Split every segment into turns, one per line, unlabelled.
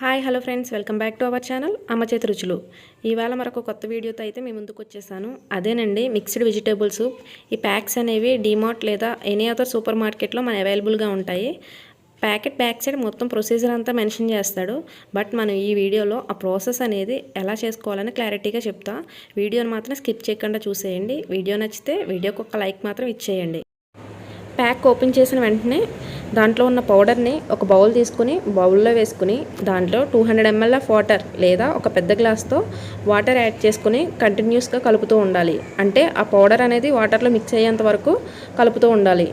Hi hello friends. Welcome back to our channel అమ్మ చేతి రుచులు. ఇవాళ మరొక కొత్త వీడియోతో అయితే మీ ముందుకు వచ్చేసాను. అదేనండి మిక్స్డ్ వెజిటేబుల్ సూప్ ఈ ప్యాక్స్ అనేవి డీమార్ట్ లేదా ఎనీ అదర్ సూపర్ మార్కెట్లో మన అవైలబుల్గా ఉంటాయి. ప్యాకెట్ బ్యాక్ సైడ్ మొత్తం ప్రొసీజర్ అంతా మెన్షన్ చేస్తాడు. బట్ మనం ఈ వీడియోలో ఆ ప్రాసెస్ అనేది ఎలా చేసుకోవాలని క్లారిటీగా చెప్తా. వీడియోని మాత్రం స్కిప్ చేయకుండా చూసేయండి. వీడియో నచ్చితే వీడియోకి ఒక లైక్ మాత్రం ఇచ్చేయండి. ప్యాక్ ఓపెన్ చేసిన వెంటనే దాంట్లో ఉన్న పౌడర్ని ఒక బౌల్ తీసుకుని బౌల్లో వేసుకుని దాంట్లో two hundred ml of water లేదా ఒక పెద్ద గ్లాస్తో వాటర్ యాడ్ చేసుకుని కంటిన్యూస్గా కలుపుతూ ఉండాలి. అంటే ఆ పౌడర్ అనేది వాటర్లో మిక్స్ అయ్యేంత వరకు కలుపుతూ ఉండాలి.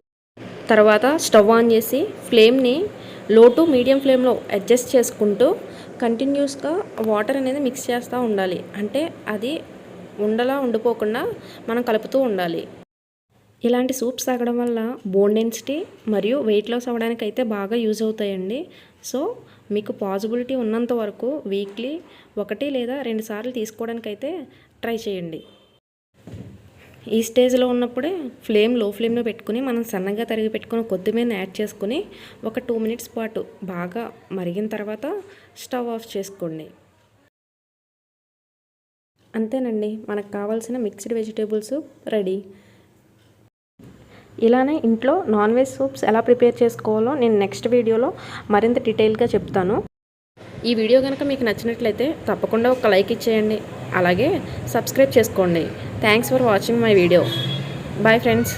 తర్వాత స్టవ్ ఆన్ చేసి ఫ్లేమ్ని లో టు మీడియం ఫ్లేమ్లో అడ్జస్ట్ చేసుకుంటూ కంటిన్యూస్గా వాటర్ అనేది మిక్స్ చేస్తూ ఉండాలి. అంటే అది ఉండలా ఉండిపోకుండా మనం కలుపుతూ ఉండాలి. ఇలాంటి సూప్స్ తాగడం వల్ల బోన్ డెన్సిటీ మరియు వెయిట్ లాస్ అవ్వడానికి అయితే బాగా యూజ్ అవుతాయండి. సో మీకు పాసిబిలిటీ ఉన్నంత వరకు వీక్లీ ఒకటి లేదా రెండు సార్లు తీసుకోవడానికి అయితే ట్రై చేయండి. ఈ స్టేజ్లో ఉన్నప్పుడే ఫ్లేమ్లో ఫ్లేమ్లో పెట్టుకుని మనం సన్నగా తరిగి పెట్టుకుని కొద్దిమీర యాడ్ చేసుకుని ఒక టూ మినిట్స్ పాటు బాగా మరిగిన తర్వాత స్టవ్ ఆఫ్ చేసుకోండి. అంతేనండి. మనకు కావాల్సిన మిక్స్డ్ వెజిటేబుల్స్ రెడీ ఇలానే ఇంట్లో నాన్ వెజ్ సూప్స్ ఎలా ప్రిపేర్ చేసుకోవాలో నేను నెక్స్ట్ వీడియోలో మరింత డీటెయిల్గా చెప్తాను. ఈ వీడియో కనుక మీకు నచ్చినట్లయితే తప్పకుండా ఒక లైక్ ఇచ్చేయండి. అలాగే సబ్స్క్రైబ్ చేసుకోండి. Thanks for watching my video. Bye friends.